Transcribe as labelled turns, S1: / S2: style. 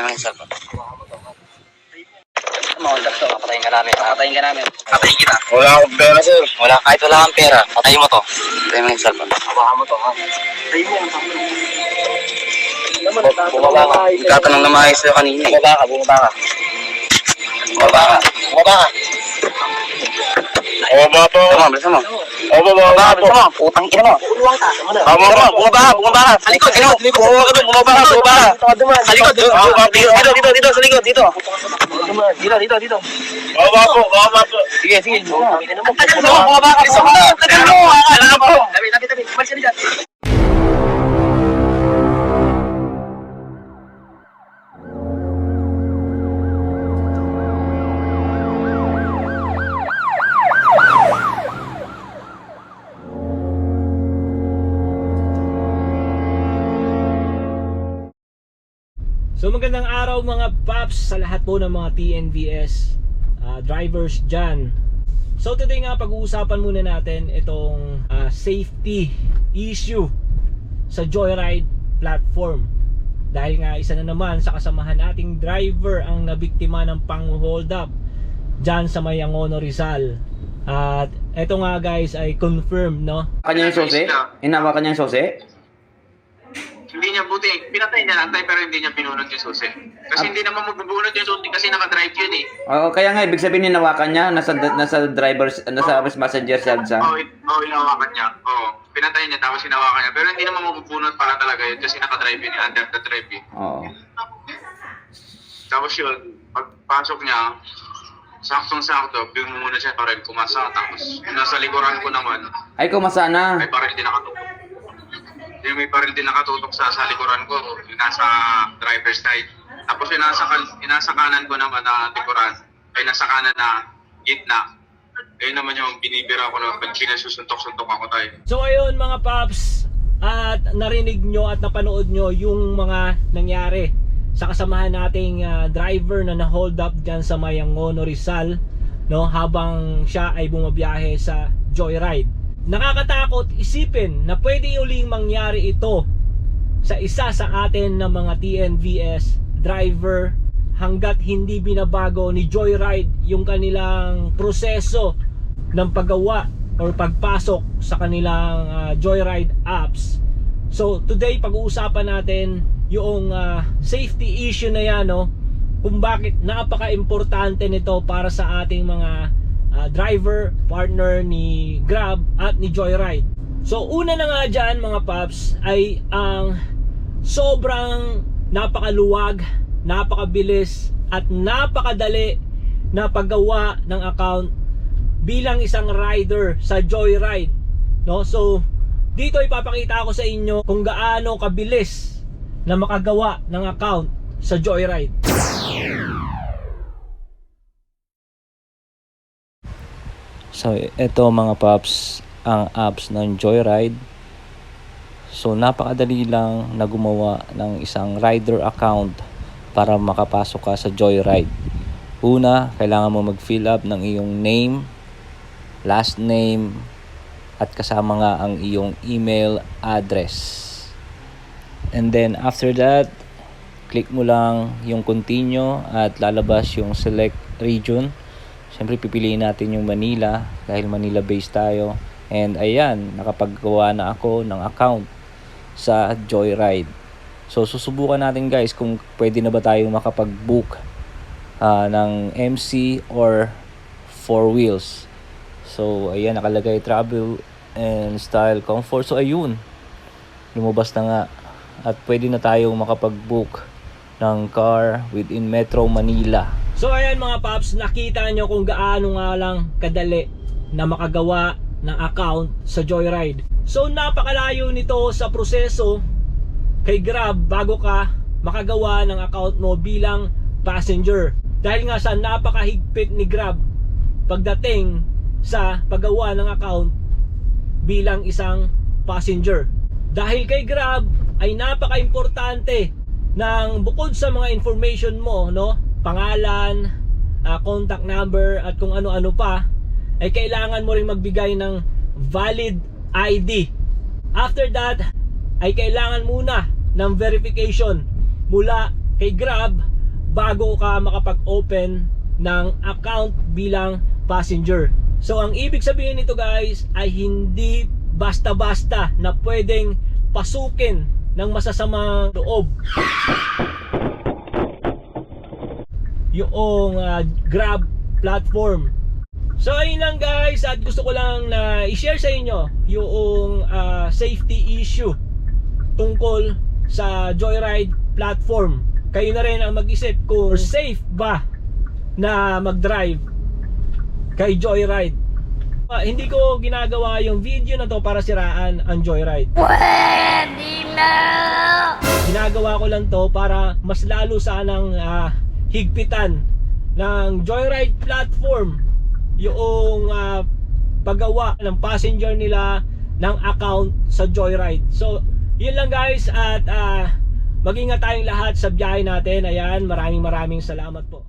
S1: Tayo mo yung cellphone. Mga to, patayin ka namin. Patayin ka namin. Patayin kita.
S2: Wala akong pera, sir.
S1: Wala, kahit wala kang pera, patayin mo to. Patayin mo yung cellphone.
S2: Hawakan mo to, ha? Tayo mo yung Naman,
S1: Bumaba ka. Itatanong na maayos sa'yo kanina. eh.
S2: Bumaba ka, bumaba ka.
S1: Bumaba ka. Bumaba ka.
S2: Bumaba po.
S1: Bilisan mo, bilisan mo.
S2: O, bumaba
S1: Bumaba ka,
S2: po.
S1: bilisan mo. Putang ina mo.
S2: Tama
S1: Bumaba
S2: ba?
S1: ka, bumaba ka, bumaba ka. Sa likod, likod. Bumaba ka doon, bumaba ka, bumaba ka. Sa likod, dito, dito, dito, dito, dito, sa likod, dito. Dito, dito, dito.
S2: Bumaba po, bumaba po.
S1: Sige, sige. Bilisan mo, bumaba ka, bilisan mo. Bilisan mo.
S3: So magandang araw mga paps sa lahat po ng mga TNVS ah, drivers dyan. So today nga pag-uusapan muna natin itong ah, safety issue sa Joyride platform. Dahil nga isa na naman sa kasamahan nating driver ang nabiktima ng pang-hold up dyan sa Mayangono Rizal. At eto nga guys ay confirmed no
S4: Kanya yung susi? Hinawakan niya yung susi?
S5: Niya buti, pinatay niya lang tayo pero hindi niya pinunod yung susi. Kasi hindi naman magbubunod yung susi kasi naka-drive yun eh.
S4: Oo, kaya nga ibig sabihin hinawakan niya nasa nasa driver's nasa passenger side siya.
S5: Oo, oh, oh, hinawakan niya. Oo, pinatay niya tapos hinawakan niya. Pero hindi naman mabubunod pala talaga yun kasi naka-drive yun, under the drive eh.
S4: Oo.
S5: Tapos yun, pagpasok niya, saktong-sakto, bigyan muna siya parang kumasa. Tapos nasa likuran ko naman,
S4: Ay kumasa na.
S5: may paril din. Yung may paril din nakatutok sa, sa likuran ko, yung nasa driver's side. Tapos yung nasa, yung nasa kanan ko naman na likuran, ay nasa kanan na gitna. Ayun naman yung binibira ko na pag sinasusuntok-suntok ako tayo.
S3: So ayun mga paps at narinig nyo at napanood nyo yung mga nangyari sa kasamahan nating ah, driver na na-hold up dyan sa Mayangono Rizal no habang siya ay bumabiyahe sa Joyride. Nakakatakot isipin na pwede uling mangyari ito sa isa sa atin ng mga TNVS driver hanggat hindi binabago ni Joyride yung kanilang proseso ng paggawa or pagpasok sa kanilang ah, Joyride apps. So today pag-uusapan natin yung ah, safety issue na yan no kung bakit napaka-importante nito para sa ating mga ah, driver, partner ni Grab at ni Joyride. So una na nga dyan mga paps ay ang sobrang napakaluwag, napakabilis at napakadali na paggawa ng account bilang isang rider sa Joyride. No? So, dito ipapakita ko sa inyo kung gaano kabilis na makagawa ng account sa Joyride.
S6: So, ito mga paps, ang apps ng Joyride. So, napakadali lang na gumawa ng isang rider account para makapasok ka sa Joyride. Una, kailangan mo mag-fill up ng iyong name, last name, at kasama nga ang iyong email address. And then, after that, click mo lang yung continue at lalabas yung select region. Siyempre pipiliin natin yung Manila dahil Manila based tayo. And ayan, nakapaggawa na ako ng account sa Joyride. So susubukan natin guys kung pwede na ba tayong makapag-book ah, ng MC or four wheels. So ayan, nakalagay travel and style comfort. So ayun, lumabas na nga at pwede na tayong makapag-book ng car within Metro Manila.
S3: So ayan mga paps, nakita nyo kung gaano nga lang kadali na makagawa ng account sa Joyride. So napakalayo nito sa proseso kay Grab bago ka makagawa ng account mo bilang passenger. Dahil nga sa napakahigpit ni Grab pagdating sa paggawa ng account bilang isang passenger. Dahil kay Grab ay napaka-importante ng bukod sa mga information mo, no? Pangalan, ah, contact number at kung ano-ano pa ay kailangan mo ring magbigay ng valid ID. After that, ay kailangan muna ng verification mula kay Grab bago ka makapag-open ng account bilang passenger. So ang ibig sabihin nito guys ay hindi basta-basta na pwedeng pasukin ng masasamang loob yung ah, Grab platform. So ayun lang guys at gusto ko lang na i-share sa inyo yung ah, safety issue tungkol sa Joyride platform. Kayo na rin ang mag-isip kung safe ba na mag-drive kay Joyride. Ah, hindi ko ginagawa yung video na to para siraan ang Joyride. Ginagawa ko lang to para mas lalo sanang ah, higpitan ng Joyride platform yung ah, paggawa ng passenger nila ng account sa Joyride. So, yun lang guys at ah, mag-ingat tayong lahat sa biyahe natin. Ayan, maraming maraming salamat po.